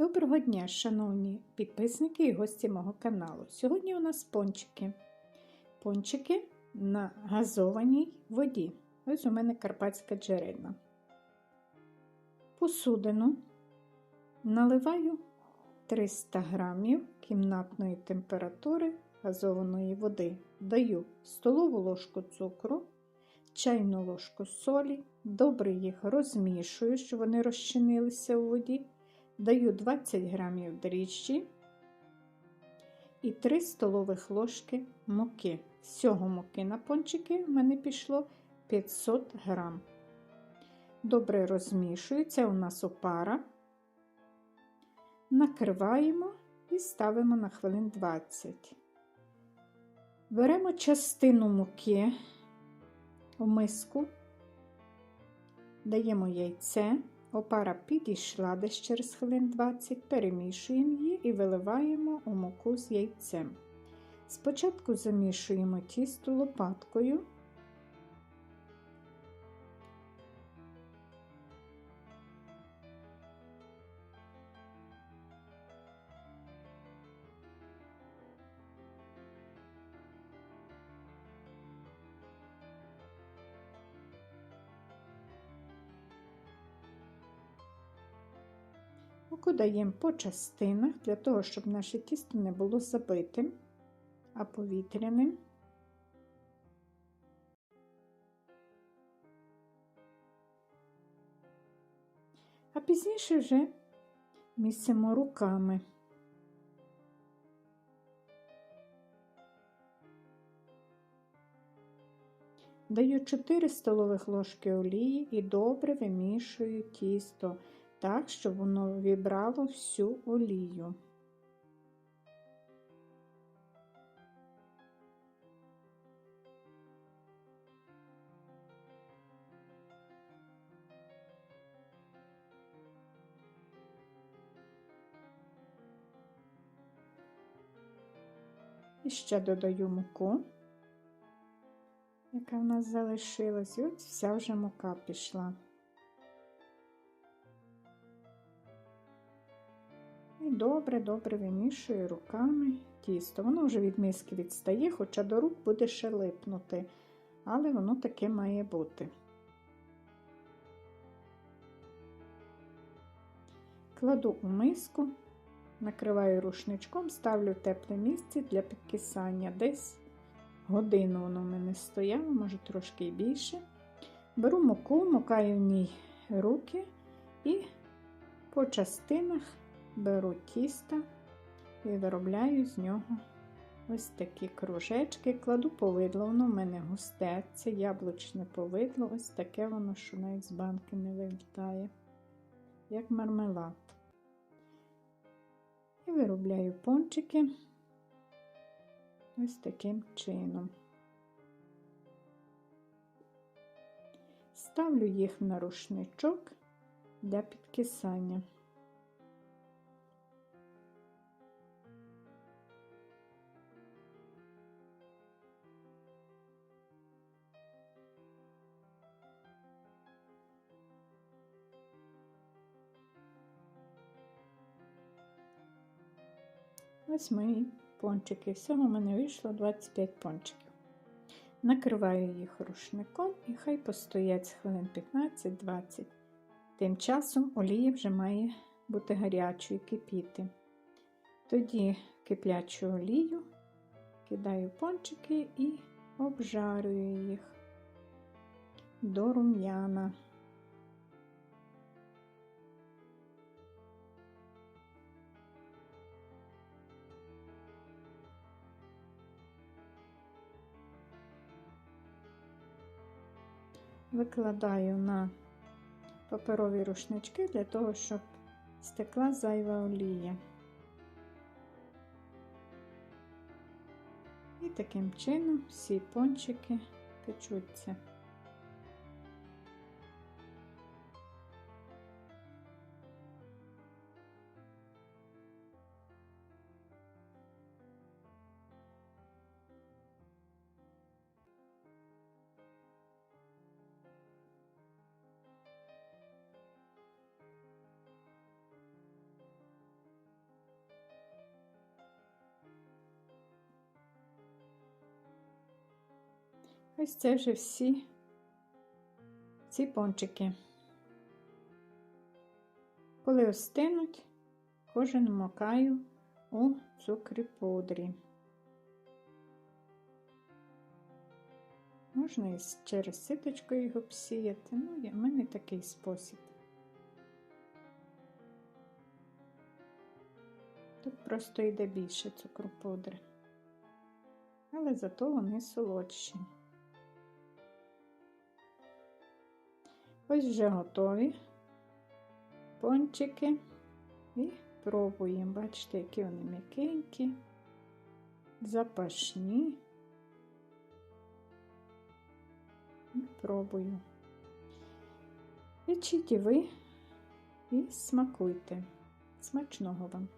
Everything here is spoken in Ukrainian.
Доброго дня, шановні підписники і гості мого каналу. Сьогодні у нас пончики. Пончики на газованій воді. Ось у мене карпатська джерельна. Посудину наливаю 300 грамів кімнатної температури газованої води. Даю столову ложку цукру, чайну ложку солі, добре їх розмішую, щоб вони розчинилися у воді. Даю 20 грамів дріжджі і 3 столових ложки муки. Всього муки на пончики в мене пішло 500 грам. Добре розмішую, це у нас опара. Накриваємо і ставимо на хвилин 20. Беремо частину муки у миску, даємо яйце. Опара підійшла десь через хвилин 20, перемішуємо її і виливаємо у муку з яйцем. Спочатку замішуємо тісто лопаткою. Муку даємо по частинах, для того, щоб наше тісто не було забитим, а повітряним. А пізніше вже місимо руками. Даю 4 столових ложки олії і добре вимішую тісто так, щоб воно вібрало всю олію. І ще додаю муку, яка в нас залишилась, і от вся вже мука пішла. Добре-добре вимішую руками тісто. Воно вже від миски відстає, хоча до рук буде ще липнути, але воно таке має бути. Кладу у миску, накриваю рушничком, ставлю в тепле місце для підкисання. Десь годину воно в мене стояло, може трошки і більше. Беру муку, мукаю в ній руки і по частинах беру тісто і виробляю з нього ось такі кружечки, кладу повидло, воно в мене густе, це яблучне повидло, ось таке воно, що навіть з банки не вилітає, як мармелад. І виробляю пончики ось таким чином. Ставлю їх на рушничок для підкисання. Ось мої пончики. Всього в мене вийшло 25 пончиків. Накриваю їх рушником і хай постоять хвилин 15-20. Тим часом олія вже має бути гарячою кипіти. Тоді киплячу олію, кидаю пончики і обжарюю їх до рум'яна. Викладаю на паперові рушнички для того, щоб стекла зайва олія. І таким чином всі пончики печуться. Ось це вже всі ці пончики. Коли остинуть, кожен макаю у цукрі пудрі. Можна і через ситочку його обсіяти. Ну, в мене такий спосіб. Тут просто йде більше цукру пудри. Але зато вони солодші. Ось вже готові пончики. І пробуємо. Бачите, які вони м'якенькі, запашні. І Пробую. Печіть і ви і смакуйте. Смачного вам!